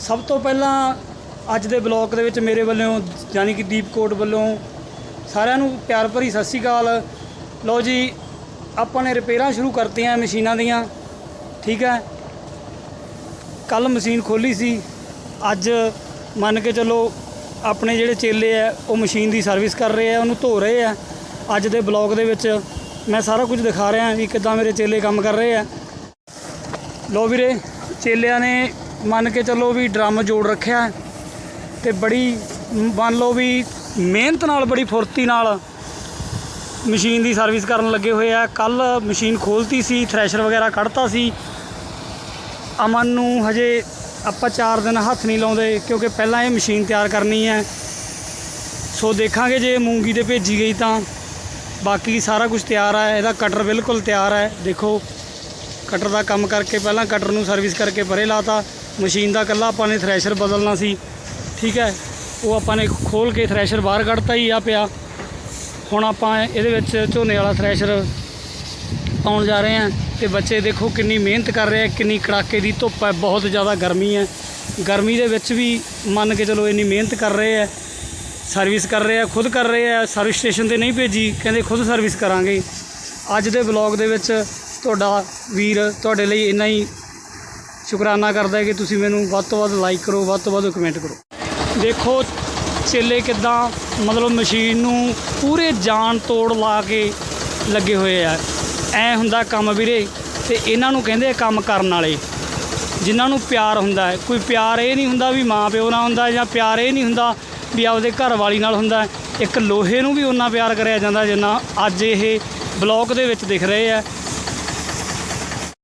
ਸਭ ਤੋਂ ਪਹਿਲਾਂ ਅੱਜ ਦੇ ਬਲੌਗ ਦੇ ਵਿੱਚ ਮੇਰੇ ਵੱਲੋਂ, ਯਾਨੀ ਕਿ ਦੀਪਕੋਟ ਵੱਲੋਂ ਸਾਰਿਆਂ ਨੂੰ ਪਿਆਰ ਭਰੀ ਸਤਿ ਸ਼੍ਰੀ ਅਕਾਲ। ਲਓ ਜੀ, ਆਪਾਂ ਨੇ ਰਿਪੇਅਰਾਂ ਸ਼ੁਰੂ ਕਰਤੀਆਂ ਮਸ਼ੀਨਾਂ ਦੀਆਂ, ਠੀਕ ਹੈ? ਕੱਲ ਮਸ਼ੀਨ ਖੋਲੀ ਸੀ, ਅੱਜ ਮੰਨ ਕੇ ਚੱਲੋ ਆਪਣੇ ਜਿਹੜੇ ਚੇਲੇ ਆ, ਉਹ ਮਸ਼ੀਨ ਦੀ ਸਰਵਿਸ ਕਰ ਰਹੇ ਆ, ਉਹਨੂੰ ਧੋ ਰਹੇ ਆ। ਅੱਜ ਦੇ ਬਲੌਗ ਦੇ ਵਿੱਚ ਮੈਂ ਸਾਰਾ ਕੁਝ ਦਿਖਾ ਰਿਹਾ ਵੀ ਕਿੱਦਾਂ ਮੇਰੇ ਚੇਲੇ ਕੰਮ ਕਰ ਰਹੇ ਆ। ਲੋ ਵੀਰੇ, ਚੇਲਿਆਂ ਨੇ ਮੰਨ ਕੇ ਚੱਲੋ ਵੀ ਡਰਮ ਜੋੜ ਰੱਖਿਆ ਹੈ ਤੇ ਬੜੀ, ਮੰਨ ਲਓ ਵੀ ਮਿਹਨਤ ਨਾਲ, ਬੜੀ ਫੁਰਤੀ ਨਾਲ ਮਸ਼ੀਨ ਦੀ ਸਰਵਿਸ ਕਰਨ ਲੱਗੇ ਹੋਏ ਆ। ਕੱਲ ਮਸ਼ੀਨ ਖੋਲਤੀ ਸੀ, ਥ੍ਰੈਸ਼ਰ ਵਗੈਰਾ ਕੱਢਤਾ ਸੀ। ਅਮਨ ਨੂੰ ਹਜੇ ਆਪਾਂ 4 ਦਿਨ ਹੱਥ ਨਹੀਂ ਲਾਉਂਦੇ, ਕਿਉਂਕਿ ਪਹਿਲਾਂ ਇਹ ਮਸ਼ੀਨ ਤਿਆਰ ਕਰਨੀ ਹੈ। ਸੋ ਦੇਖਾਂਗੇ ਜੇ ਮੂੰਗੀ ਤੇ ਭੇਜੀ ਗਈ ਤਾਂ। ਬਾਕੀ ਸਾਰਾ ਕੁਝ ਤਿਆਰ ਹੈ ਇਹਦਾ ਕਟਰ ਬਿਲਕੁਲ ਤਿਆਰ ਹੈ। ਦੇਖੋ ਕਟਰ ਦਾ ਕੰਮ ਕਰਕੇ ਪਹਿਲਾਂ ਕਟਰ ਨੂੰ ਸਰਵਿਸ ਕਰਕੇ ਪਰੇ ਲਾਤਾ। ਮਸ਼ੀਨ ਦਾ ਕੱਲਾ ਆਪਾਂ ਨੇ ਥ੍ਰੈਸ਼ਰ ਬਦਲਣਾ ਸੀ। ਠੀਕ ਹੈ? ਉਹ ਆਪਾਂ ਨੇ ਖੋਲ ਕੇ ਥ੍ਰੈਸ਼ਰ ਬਾਹਰ ਕੱਢਤਾ ਹੀ ਆ ਪਿਆ। ਹੁਣ ਆਪਾਂ ਇਹਦੇ ਵਿੱਚ ਝੋਨੇ ਵਾਲਾ ਥ੍ਰੈਸ਼ਰ ਪਾਉਣ ਜਾ ਰਹੇ ਹਾਂ ਤੇ ਬੱਚੇ ਦੇਖੋ ਕਿੰਨੀ ਮਿਹਨਤ ਕਰ ਰਹੇ ਆ, ਕਿੰਨੀ ਕੜਾਕੇ ਦੀ ਧੁੱਪ ਹੈ, ਬਹੁਤ ਜ਼ਿਆਦਾ ਗਰਮੀ ਹੈ। ਗਰਮੀ ਦੇ ਵਿੱਚ ਵੀ ਮੰਨ ਕੇ ਚਲੋ ਇੰਨੀ ਮਿਹਨਤ ਕਰ ਰਹੇ ਆ ਸਰਵਿਸ ਕਰ ਰਹੇ ਆ, ਖੁਦ ਕਰ ਰਹੇ ਆ ਸਰਵਿਸ ਸਟੇਸ਼ਨ ਤੇ ਨਹੀਂ ਭੇਜੀ, ਕਹਿੰਦੇ ਖੁਦ ਸਰਵਿਸ ਕਰਾਂਗੇ। ਅੱਜ ਦੇ ਵਲੌਗ ਦੇ ਵਿੱਚ ਤੁਹਾਡਾ ਵੀਰ ਤੁਹਾਡੇ ਲਈ ਇੰਨਾ ਹੀ ਸ਼ੁਕਰਾਨਾ ਕਰਦਾ ਕਿ ਤੁਸੀਂ ਮੈਨੂੰ ਵੱਧ ਤੋਂ ਵੱਧ ਲਾਈਕ ਕਰੋ, ਵੱਧ ਤੋਂ ਵੱਧ ਕਮੈਂਟ ਕਰੋ। ਦੇਖੋ, ਚੇਲੇ ਕਿਦਾਂ ਮਤਲਬ ਮਸ਼ੀਨ ਨੂੰ ਪੂਰੇ ਜਾਨ ਤੋੜ ਲਾ ਕੇ ਲੱਗੇ ਹੋਏ ਆ। ਐ ਹੁੰਦਾ ਕੰਮ ਵੀਰੇ, ਤੇ ਇਹਨਾਂ ਨੂੰ ਕਹਿੰਦੇ ਕੰਮ ਕਰਨ ਵਾਲੇ। ਜਿਨ੍ਹਾਂ ਨੂੰ ਪਿਆਰ ਹੁੰਦਾ ਹੈ, ਕੋਈ ਪਿਆਰ ਇਹ ਨਹੀਂ ਹੁੰਦਾ ਵੀ ਮਾਂ ਪਿਓ ਨਾਲ ਹੁੰਦਾ ਜਾਂ ਪਿਆਰ ਇਹ ਨਹੀਂ ਹੁੰਦਾ ਵੀ ਆਪਦੇ ਘਰ ਵਾਲੀ ਨਾਲ ਹੁੰਦਾ। ਇੱਕ ਲੋਹੇ ਨੂੰ ਵੀ ਉਹਨਾਂ ਪਿਆਰ ਕਰਿਆ ਜਾਂਦਾ ਜਿੰਨਾ ਅੱਜ ਇਹ ਬਲੌਕ ਦੇ ਵਿੱਚ ਦਿਖ ਰਹੇ ਆ।